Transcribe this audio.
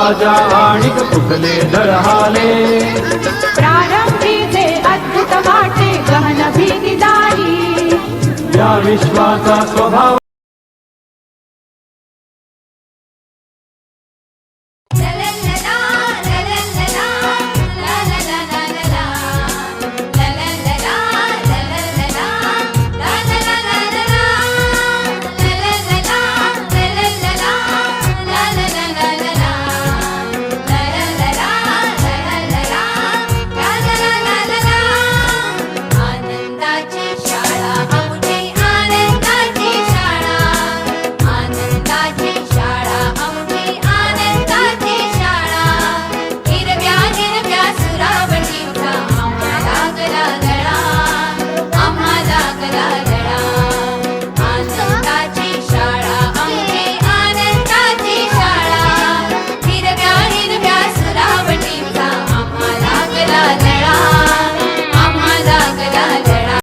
राजा आणिक फुटले दळहाले प्रारंभीचे अद्भुत वाटे गहन भीतीदारी. या विश्वाचा स्वभाव